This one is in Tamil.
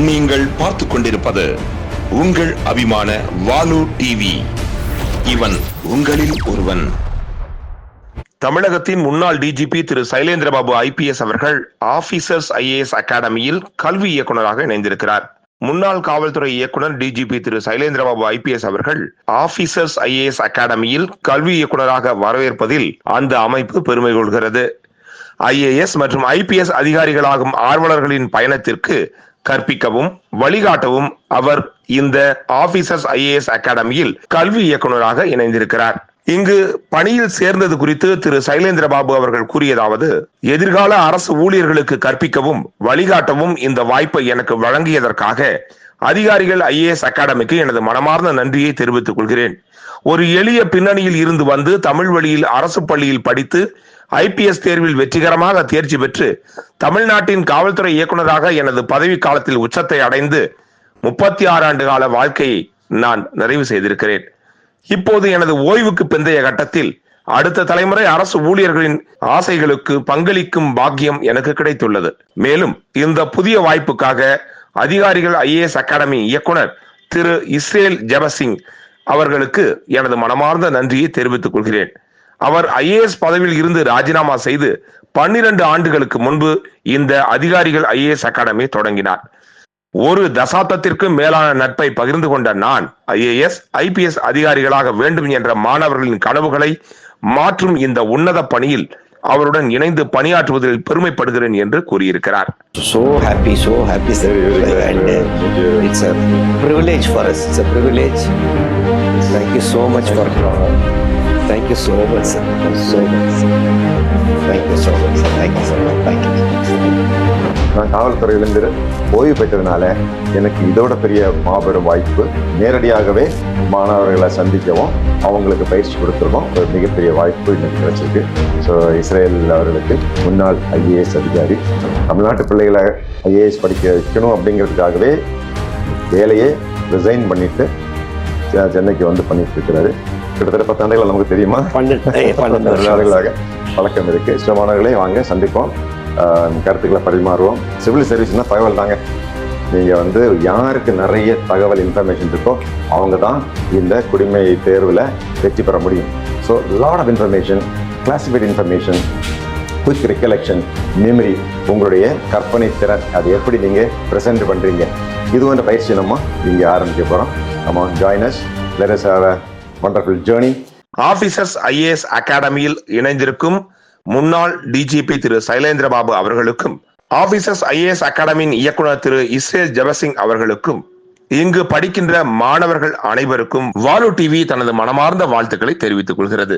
நீங்கள் பார்த்து கொண்டிருப்பது உங்கள் அபிமான வாலு டிவி. இவன் உங்களில் ஒருவன். தமிழகத்தின் முன்னாள் டிஜிபி திரு சைலேந்திரபாபு ஐபிஎஸ் அவர்கள் ஆபீசர்ஸ் ஐஏஎஸ் அகாடமியில் கல்வி இயக்குநராக இணைந்திருக்கிறார். முன்னாள் காவல்துறை இயக்குனர் டிஜிபி திரு சைலேந்திரபாபு ஐபிஎஸ் அவர்கள் ஆபீசர்ஸ் ஐஏஎஸ் அகாடமியில் கல்வி இயக்குநராக வரவேற்பதில் அந்த அமைப்பு பெருமை கொள்கிறது. ஐஏஎஸ் மற்றும் ஐபிஎஸ் அதிகாரிகளாகும் ஆர்வலர்களின் பயணத்திற்கு கற்பிக்கவும் வழிகாட்டவும் அவர் இந்த ஆபீசர்ஸ் ஐஏஎஸ் அகாடமியில் கல்வி இயக்குநராக இணைந்திருக்கிறார். இங்கு பணியில் சேர்ந்தது குறித்து திரு. சைலேந்திரபாபு அவர்கள் கூறியதாவது எதிர்கால அரசு ஊழியர்களுக்கு கற்பிக்கவும் வழிகாட்டவும் இந்த வாய்ப்பை எனக்கு வழங்கியதற்காக அதிகாரிகள் ஐஏஎஸ் அகாடமிக்கு எனது மனமார்ந்த நன்றியை தெரிவித்துக் கொள்கிறேன். ஒரு எளிய பின்னணியில் இருந்து வந்து தமிழ் வழியில் அரசு பள்ளியில் படித்து ஐபிஎஸ் தேர்வில் வெற்றிகரமாக தேர்ச்சி பெற்று தமிழ்நாட்டின் காவல்துறை இயக்குநராக எனது பதவி காலத்தில் உச்சத்தை அடைந்து முப்பத்தி ஆறு ஆண்டு கால வாழ்க்கையை நான் நிறைவு செய்திருக்கிறேன். இப்போது எனது ஓய்வுக்கு பிந்தைய கட்டத்தில் அடுத்த தலைமுறை அரசு ஊழியர்களின் ஆசைகளுக்கு பங்களிக்கும் பாக்கியம் எனக்கு கிடைத்துள்ளது. மேலும் இந்த புதிய வாய்ப்புக்காக அதிகாரிகள் ஐஏஎஸ் அகாடமி இயக்குனர் திரு இஸ்ரேல் ஜெபசிங் அவர்களுக்கு எனது மனமார்ந்த நன்றியை தெரிவித்துக் கொள்கிறேன். அவர் ஐஏஎஸ் பதவியில் இருந்து ராஜினாமா செய்து பன்னிரண்டு ஆண்டுகளுக்கு முன்பு இந்த அதிகாரிகள் ஐஏஎஸ் அகாடமி தொடங்கினார் ஒரு தசாப்தத்திற்கு மேலான நட்பை பகிர்ந்து கொண்ட நான் ஐஏஎஸ் ஐபிஎஸ் அதிகாரிகளாக வேண்டும் என்ற மாணவர்களின் கனவுகளை மாற்றும் இந்த உன்னத பணியில் அவருடன் இணைந்து பணியாற்றுவதில் பெருமைப்படுகிறேன் என்று கூறியிருக்கிறார் so happy, so happy, sir. And uh, it's a privilege for us. It's a privilege. Thank you so much for. Thank you so much, sir. Thank you so much. sir. Thank you so much. sir. Thank you so much. Thank you. நான் காவல்துறையிலிருந்து ஓய்வு பெற்றதுனால எனக்கு இதோட பெரிய மாபெரும் வாய்ப்பு நேரடியாகவே மாணவர்களை சந்திக்கவும் அவங்களுக்கு பயிற்சி கொடுத்துருக்கோம் ஒரு மிகப்பெரிய வாய்ப்பு எனக்கு கிடைச்சிருக்கு ஸோ இஸ்ரேல் அவர்களுக்கு முன்னாள் ஐஏஎஸ் அதிகாரி தமிழ்நாட்டு பிள்ளைகளை ஐஏஎஸ் படிக்க வைக்கணும் அப்படிங்கிறதுக்காகவே வேலையை ரிசைன் பண்ணிட்டு சென்னைக்கு வந்து பண்ணிட்டு இருக்கிறாரு கிட்டத்தட்ட பத்து ஆண்டுகள் நமக்கு தெரியுமா? பன்னெண்டு. நாடுகளாக பழக்கம் இருக்கு. சில மாணவர்களே வாங்க சந்திப்போம். கருத்துக்களை பரிமாறுவோம். சிவில் சர்வீஸ்னா தகவல் தாங்க. நீங்க வந்து யாருக்கு நிறைய தகவல் இன்ஃபர்மேஷன் இருக்கோ அவங்க தான் இந்த குடிமை தேர்வில் வெற்றி பெற முடியும். So lot of information classified information quick recollection memory உங்களுடைய கற்பனை திறன் அது எப்படி நீங்கள் ப்ரெசென்ட் பண்ணுறீங்க இது போன்ற பயிற்சி நம்ம இங்கே ஆரம்பிக்க போகிறோம் நம்ம join us let have a wonderful journey officers IAS அகாடமியில் இணைந்திருக்கும் முன்னாள் டிஜிபி திரு சைலேந்திரபாபு அவர்களுக்கும் ஆபீசர்ஸ் ஐஏஎஸ் அகாடமியின் இயக்குனர் திரு இஸ்ரேல் ஜபசிங் அவர்களுக்கும் இங்கு படிக்கின்ற மாணவர்கள் அனைவருக்கும் வாலு டிவி தனது மனமார்ந்த வாழ்த்துக்களை தெரிவித்துக் கொள்கிறது.